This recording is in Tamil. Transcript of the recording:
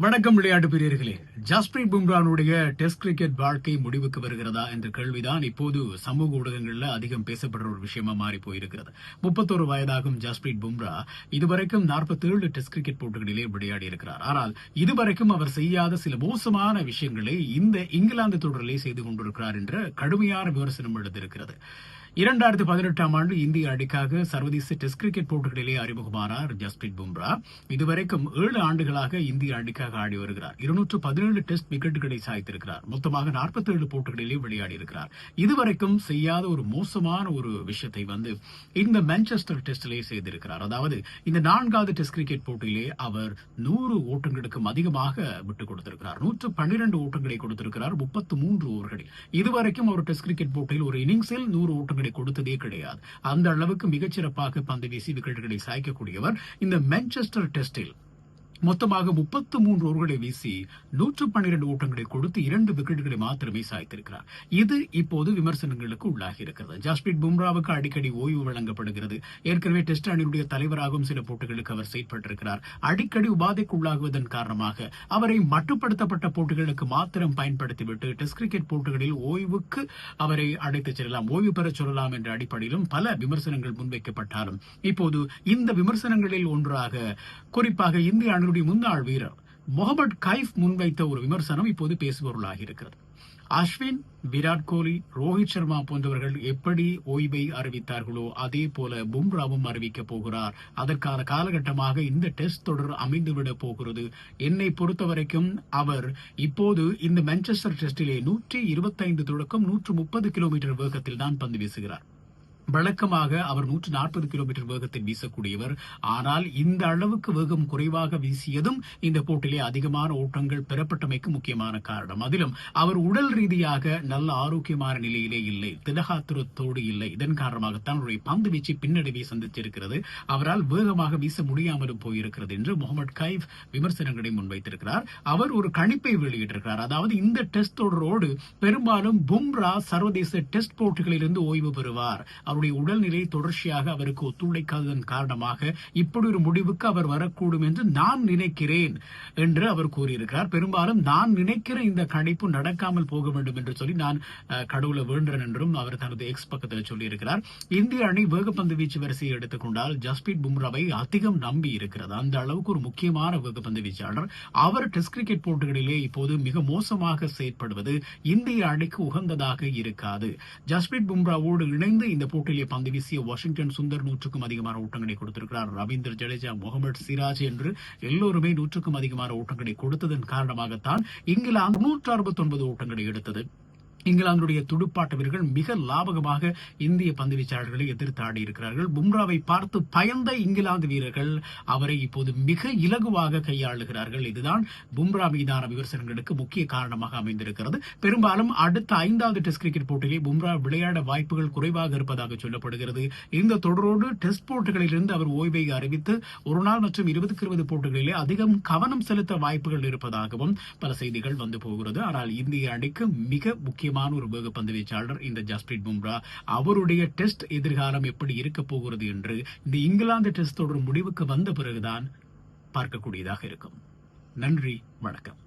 வணக்கம் விளையாட்டு பிரியர்களே. ஜஸ்பிரீத் பும்ரானுடைய டெஸ்ட் கிரிக்கெட் வாழ்க்கை முடிவுக்கு வருகிறதா என்ற கேள்விதான் இப்போது சமூக ஊடகங்களில் அதிகம் பேசப்படுற ஒரு விஷயமா மாறி போயிருக்கிறது. முப்பத்தோரு வயதாகும் ஜஸ்பிரீத் பும்ரா இதுவரைக்கும் 47 டெஸ்ட் கிரிக்கெட் போட்டிகளிலே விளையாடி இருக்கிறார். ஆனால் இதுவரைக்கும் அவர் செய்யாத சில மோசமான விஷயங்களை இந்த இங்கிலாந்து தொடரிலே செய்து கொண்டிருக்கிறார் என்ற கடுமையான விமர்சனம் எழுந்திருக்கிறது. இரண்டாயிரத்தி பதினெட்டாம் ஆண்டு இந்திய அணிக்காக சர்வதேச டெஸ்ட் கிரிக்கெட் போட்டிகளிலே அறிமுகமானார் ஜஸ்பிரீத் பும்ரா. இதுவரைக்கும் ஏழு ஆண்டுகளாக இந்திய அணிக்காக ஆடி வருகிறார். இருநூற்று பதினேழு டெஸ்ட் விக்கெட்டுகளை சாய்த்திருக்கிறார். மொத்தமாக 47 போட்டிகளிலே விளையாடி இருக்கிறார். இதுவரைக்கும் செய்யாத ஒரு மோசமான ஒரு விஷயத்தை வந்து இந்த மான்செஸ்டர் டெஸ்டிலே செய்திருக்கிறார். அதாவது இந்த நான்காவது டெஸ்ட் கிரிக்கெட் போட்டியிலே அவர் நூறு ஓட்டங்களுக்கும் அதிகமாக விட்டுக் கொடுத்திருக்கிறார். நூற்று பன்னிரண்டு ஓட்டங்களை கொடுத்திருக்கிறார் முப்பத்து மூன்று ஓவர்களில். இதுவரைக்கும் ஒரு டெஸ்ட் கிரிக்கெட் போட்டியில் ஒரு இன்னிங்ஸில் நூறு ஓட்டங்கள் கொடுத்ததே கிடையாது. அந்த அளவுக்கு மிகச்சிறப்பாக பந்து வீசி விக்கெட்டுகளை சாய்க்கக்கூடியவர் இந்த மான்செஸ்டர் டெஸ்டில் மொத்தமாக முப்பத்து மூன்று ஓவர்களை வீசி நூற்று பன்னிரண்டு ஓட்டங்களை கொடுத்து இரண்டு விக்கெட்டுகளை மாத்திரமே சாய்த்திருக்கிறார். இது இப்போது விமர்சனங்களுக்கு உள்ளாகி இருக்கிறது ஜஸ்பிரீத் பும்ராவுக்கு அடிக்கடி ஓய்வு வழங்கப்படுகிறது. ஏற்கனவே டெஸ்ட் அணியுடைய தலைவராகவும் சில போட்டிகளுக்கு அவர் செயற்பட்டிருக்கிறார். அடிக்கடி உபாதைக்குள்ளாகுவதன் காரணமாக அவரை மட்டுப்படுத்தப்பட்ட போட்டிகளுக்கு மாத்திரம் பயன்படுத்திவிட்டு டெஸ்ட் கிரிக்கெட் போட்டிகளில் ஓய்வுக்கு அவரை அழைத்துச் செல்லலாம் ஓய்வு பெறச் சொல்லலாம் என்ற அடிப்படையிலும் பல விமர்சனங்கள் முன்வைக்கப்பட்டாலும் இப்போது இந்த விமர்சனங்களில் ஒன்றாக குறிப்பாக இந்திய அணியுடைய முன்னாள் வீரர் முகமது கைஃப் முன்வைத்த ஒரு விமர்சனம் இப்போது பேசுபொருளாகி இருக்கிறது. அஸ்வின் விராட் கோலி ரோஹித் சர்மா போன்றவர்கள் எப்படி ஓய்வை அறிவித்தார்களோ அதே போல பும்ராவும் அறிவிக்கப் போகிறார். அதற்கான காலகட்டமாக இந்த டெஸ்ட் தொடர் அமைந்துவிடப் போகிறது. என்னை பொறுத்தவரைக்கும் அவர் இப்போது இந்த மான்செஸ்டர் டெஸ்டிலே நூற்றி இருபத்தைந்து தொடக்கம் நூற்று முப்பது கிலோமீட்டர் வேகத்தில் தான் பந்து வீசுகிறார். வழக்கமாக அவர் நூற்று நாற்பது கிலோமீட்டர் வேகத்தில் வீசக்கூடியவர். ஆனால் இந்த அளவுக்கு வேகம் குறைவாக வீசியதும் இந்த போட்டியிலே அதிகமான ஓட்டங்கள் பெறப்பட்டமைக்கு முக்கியமான காரணம். அதிலும் அவர் உடல் ரீதியாக நல்ல ஆரோக்கியமான நிலையிலே இல்லை. திடகாத்திரத்தோடு இல்லை. இதன் காரணமாகத்தான் அவருடைய பந்து வீச்சு பின்னடைவை சந்தித்திருக்கிறது. அவரால் வேகமாக வீச முடியாமலும் போயிருக்கிறது என்று முகமது கைஃப் விமர்சனங்களை முன்வைத்திருக்கிறார். அவர் ஒரு கணிப்பை வெளியிட்டிருக்கிறார். அதாவது இந்த டெஸ்ட் தொடரோடு பெரும்பாலும் பும்ரா சர்வதேச டெஸ்ட் போட்டிகளிலிருந்து ஓய்வு பெறுவார். அவர் அவருடைய உடல்நிலை தொடர்ச்சியாக அவருக்கு ஒத்துழைக்காததன் காரணமாக இப்படி ஒரு முடிவுக்கு அவர் வரக்கூடும் என்று நான் நினைக்கிறேன் என்று அவர் கூறியிருக்கிறார். பெரும்பாலும் நான் நினைக்கிற இந்த கணிப்பு நடக்காமல் போக வேண்டும் என்று சொல்லி நான் கடவுளை வேண்டுறேன் என்றும் அவர் தனது எக்ஸ் பக்கத்தில் சொல்லியிருக்கிறார். இந்திய அணி வேகப்பந்து வீச்சு வரிசையை எடுத்துக்கொண்டால் ஜஸ்பீத் பும்ராவை அதிகம் நம்பி இருக்கிறது. அந்த அளவுக்கு ஒரு முக்கியமான வேகப்பந்து வீச்சாளர். அவர் டெஸ்ட் கிரிக்கெட் போட்டிகளிலே இப்போது மிக மோசமாக செயற்படுவது இந்திய அணிக்கு உகந்ததாக இருக்காது. ஜஸ்பீத் பும்ராவோடு இணைந்து இந்த ஆஸ்திரேலிய பந்து வீசிய வாஷிங்டன் சுந்தர் நூற்றுக்கும் அதிகமான ஓட்டங்களை கொடுத்திருக்கிறார். ரவீந்திர ஜடேஜா முகமது சிராஜ் என்று எல்லோருமே நூற்றுக்கும் அதிகமான ஓட்டங்களை கொடுத்ததன் காரணமாகத்தான் இங்கிலாந்து நூற்று அறுபத்தி ஒன்பது ஓட்டங்களை எடுத்தது. இங்கிலாந்துடைய துடுப்பாட்ட வீரர்கள் மிக லாபகமாக இந்திய பந்து வீச்சாளர்களை எதிர்த்து ஆடி இருக்கிறார்கள். பும்ராவை பார்த்து பயந்த இங்கிலாந்து வீரர்கள் அவரை இப்போது மிக இலகுவாக கையாளுகிறார்கள். இதுதான் பும்ரா மீதான விமர்சனங்களுக்கு முக்கிய காரணமாக அமைந்திருக்கிறது. பெரும்பாலும் அடுத்த ஐந்தாவது டெஸ்ட் கிரிக்கெட் போட்டியில் பும்ரா விளையாட வாய்ப்புகள் குறைவாக இருப்பதாக சொல்லப்படுகிறது. இந்த தொடரோடு டெஸ்ட் போட்டிகளிலிருந்து அவர் ஓய்வை அறிவித்து ஒரு நாள் மற்றும் இருபதுக்கு இருபது போட்டிகளிலே அதிகம் கவனம் செலுத்த வாய்ப்புகள் இருப்பதாகவும் பல செய்திகள் வந்து போகிறது. ஆனால் இந்திய அணிக்கு மிக முக்கியமான ஒரு வேகப்பந்து வீச்சாளர் இந்த ஜஸ்பிரீத் பும்ரா. அவருடைய டெஸ்ட் எதிர்காலம் எப்படி இருக்க போகிறது என்று இந்த இங்கிலாந்து டெஸ்ட் தொடர் முடிவுக்கு வந்த பிறகுதான் பார்க்கக்கூடியதாக இருக்கும். நன்றி வணக்கம்.